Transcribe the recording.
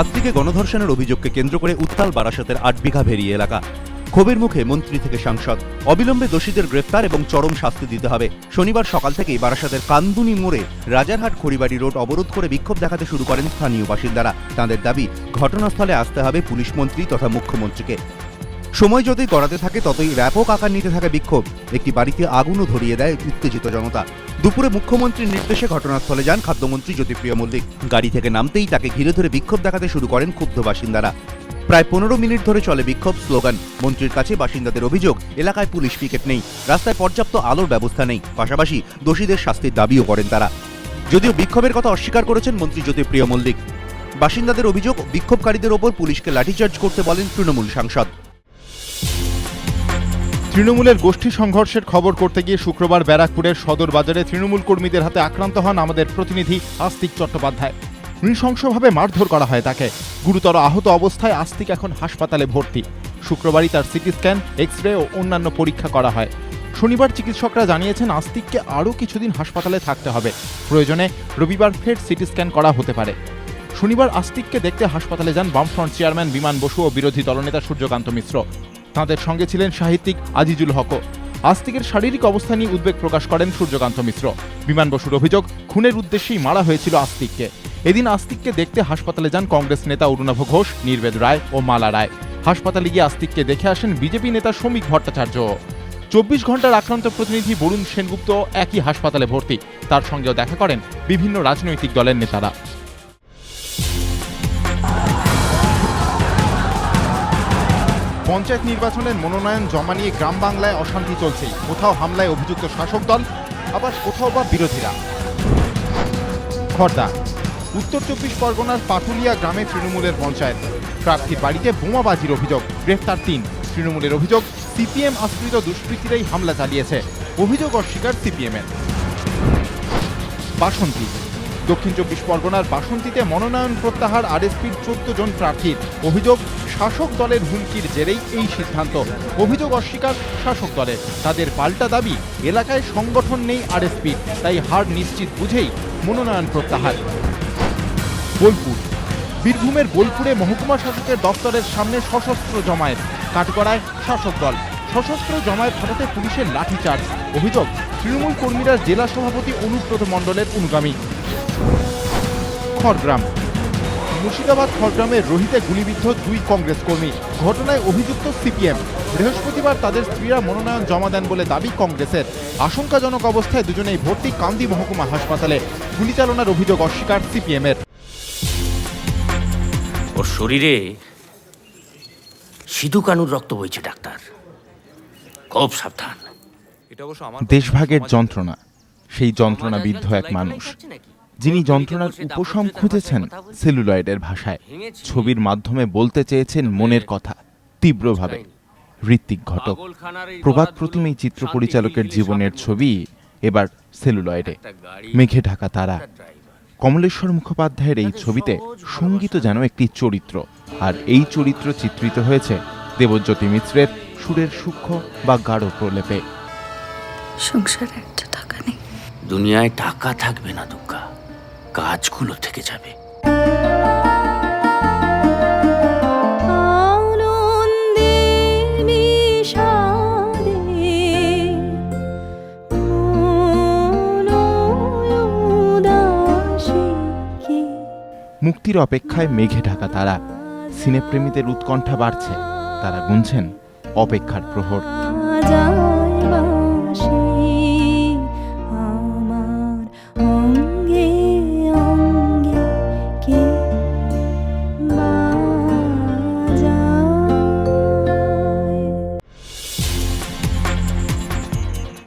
ছাত্রীকে গণধর্ষণের অভিযোগকে কেন্দ্র করে উত্তাল বারাসতের আট বিঘা ভেরিয়ে এলাকা। ক্ষোভের মুখে মন্ত্রী থেকে সাংসদ। অবিলম্বে দোষীদের গ্রেফতার এবং চরম শাস্তি দিতে হবে। শনিবার সকাল থেকেই বারাসাতের কান্দুনি মোড়ে রাজারহাট খড়িবাড়ি রোড অবরোধ করে বিক্ষোভ দেখাতে শুরু করেন স্থানীয় বাসিন্দারা। তাঁদের দাবি, ঘটনাস্থলে আসতে হবে পুলিশ মন্ত্রী তথা মুখ্যমন্ত্রীকে। সময় যতই গড়াতে থাকে, ততই ব্যাপক আকার নিতে থাকে বিক্ষোভ। একটি বাড়িতে আগুনও ধরিয়ে দেয় উত্তেজিত জনতা। দুপুরে মুখ্যমন্ত্রীর নির্দেশে ঘটনাস্থলে যান খাদ্যমন্ত্রী জ্যোতিপ্রিয় মল্লিক। গাড়ি থেকে নামতেই তাকে ঘিরে ধরে বিক্ষোভ দেখাতে শুরু করেন ক্ষুব্ধ বাসিন্দারা। প্রায় পনেরো মিনিট ধরে চলে বিক্ষোভ স্লোগান, মন্ত্রীর কাছে বাসিন্দাদের অভিযোগ, এলাকায় পুলিশ পিকেট নেই, রাস্তায় পর্যাপ্ত আলোর ব্যবস্থা নেই। পাশাপাশি দোষীদের শাস্তির দাবিও করেন তারা। যদিও বিক্ষোভের কথা অস্বীকার করেছেন মন্ত্রী জ্যোতিপ্রিয় মল্লিক। বাসিন্দাদের অভিযোগ, বিক্ষোভকারীদের ওপর পুলিশকে লাঠিচার্জ করতে বলেন তৃণমূল সাংসদ। তৃণমূলের গোষ্ঠী সংঘর্ষের খবর করতে গিয়ে শুক্রবার ব্যারাকপুরের সদর বাজারে তৃণমূল কর্মীদের হাতে আক্রান্ত হন আমাদের প্রতিনিধি আস্তিক চট্টোপাধ্যায়। নৃশংসভাবে মারধর করা হয় তাকে। গুরুতর আহত অবস্থায় আস্তিক এখন হাসপাতালে ভর্তি। শুক্রবারই তার সিটি স্ক্যান এক্স রে ও অন্যান্য পরীক্ষা করা হয়। শনিবার চিকিৎসকরা জানিয়েছেন, আস্তিককে আরও কিছুদিন হাসপাতালে থাকতে হবে। প্রয়োজনে রবিবার ফের সিটি স্ক্যান করা হতে পারে। শনিবার আস্তিককে দেখতে হাসপাতালে যান বামফ্রন্ট চেয়ারম্যান বিমান বসু ও বিরোধী দলনেতা সূর্যকান্ত মিশ্র। তাঁদের সঙ্গে ছিলেন সাহিত্যিক আজিজুল হকও আস্তিকের শারীরিক অবস্থা নিয়ে উদ্বেগ প্রকাশ করেন সূর্যকান্ত মিশ্র বিমান বসুর অভিযোগ, খুনের উদ্দেশ্যেই মারা হয়েছিল আস্তিককে। এদিন আস্তিককে দেখতে হাসপাতালে যান কংগ্রেস নেতা অরুণাভ ঘোষ, নির্বেদ রায় ও মালা রায়। হাসপাতালে গিয়ে আস্তিককে দেখে আসেন বিজেপি নেতা শ্রমিক ভট্টাচার্য। চব্বিশ ঘণ্টার আক্রান্ত প্রতিনিধি বরুণ সেনগুপ্ত একই হাসপাতালে ভর্তি। তার সঙ্গেও দেখা করেন বিভিন্ন রাজনৈতিক দলের নেতারা। পঞ্চায়েত নির্বাচনের মনোনয়ন জমা নিয়ে গ্রাম বাংলায় অশান্তি চলছে। কোথাও হামলায় অভিযুক্ত শাসক দল, আবার কোথাও বা বিরোধীরা। খর্দা, উত্তর চব্বিশ পরগনার পাটুলিয়া গ্রামে তৃণমূলের পঞ্চায়েত। প্রার্থীর বাড়িতে বোমাবাজির অভিযোগ গ্রেফতার তিন। তৃণমূলের অভিযোগ, সিপিএম আশ্রিত দুষ্কৃতীরাই হামলা চালিয়েছে। অভিযোগ অস্বীকার সিপিএমের। বাসন্তী দক্ষিণ চব্বিশ পরগনার বাসন্তীতে মনোনয়ন প্রত্যাহার আরএসপির চোদ্দ জন প্রার্থীর। অভিযোগ, শাসক দলের হুমকির জেরেই এই সিদ্ধান্ত। অভিযোগ অস্বীকার শাসক দলের। তাদের পাল্টা দাবি, এলাকায় সংগঠন নেই আরএসপির, তাই হার নিশ্চিত বুঝেই মনোনয়ন প্রত্যাহার। বোলপুর, বীরভূমের বোলপুরে মহকুমা শাসকের দপ্তরের সামনে সশস্ত্র জমায়েত, কাঠগড়ায় শাসক দল। সশস্ত্র জমায়েত ঘটাতে পুলিশের লাঠিচার্জ। অভিযোগ, তৃণমূল কর্মীরা জেলা সভাপতি অনুব্রত মণ্ডলের অনুগামী। খড়গ্রাম। মুর্শিদাবাদ খড়গ্রামের রোহিতে গুলিবিদ্ধ দুই কংগ্রেস কর্মী। ঘটনায় অভিযুক্ত সিপিএম। বৃহস্পতিবার তাদের স্ত্রীরা মনোনয়ন জমা দেন বলে দাবি কংগ্রেসের। আশঙ্কাজনক অবস্থায় দুজনেই ভর্তি কান্দি মহকুমা হাসপাতালে। গুলি চালনার অভিযোগ অস্বীকার সিপিএমের। ওর শরীরে সিধু কানুর রক্ত বইছে ডাক্তার। খুব সাবধান। দেশভাগের যন্ত্রণা। সেই যন্ত্রণা বিদ্ধ এক মানুষ। যিনি যন্ত্রণার উপশম খুঁজেছেন সেলুলয়েডের ভাষায়। ছবির মাধ্যমে বলতে চেয়েছেন মনের কথা তীব্রভাবে। ঋত্বিক ঘটক। প্রভাত প্রতিম এই চিত্র পরিচালকের জীবনের ছবি এবার সেলুলয়েডে। মেঘে ঢাকা তারা। কমলেশ্বর মুখোপাধ্যায়ের এই ছবিতে সংগীত যেন একটি চরিত্র। আর এই চরিত্র চিত্রিত হয়েছে দেবজ্যোতি মিত্রের সুরের সূক্ষ্ম বা গাঢ় প্রলেপে। সংসারে একটা টাকা নেই। দুনিয়ায় টাকা থাকবে না দুর্গা কাজগুলো থেকে যাবে। মুক্তির অপেক্ষায় মেঘে ঢাকা তারা সিনেপ্রেমীদের উৎকণ্ঠা বাড়ছে তারা গুনছেন অপেক্ষার প্রহর।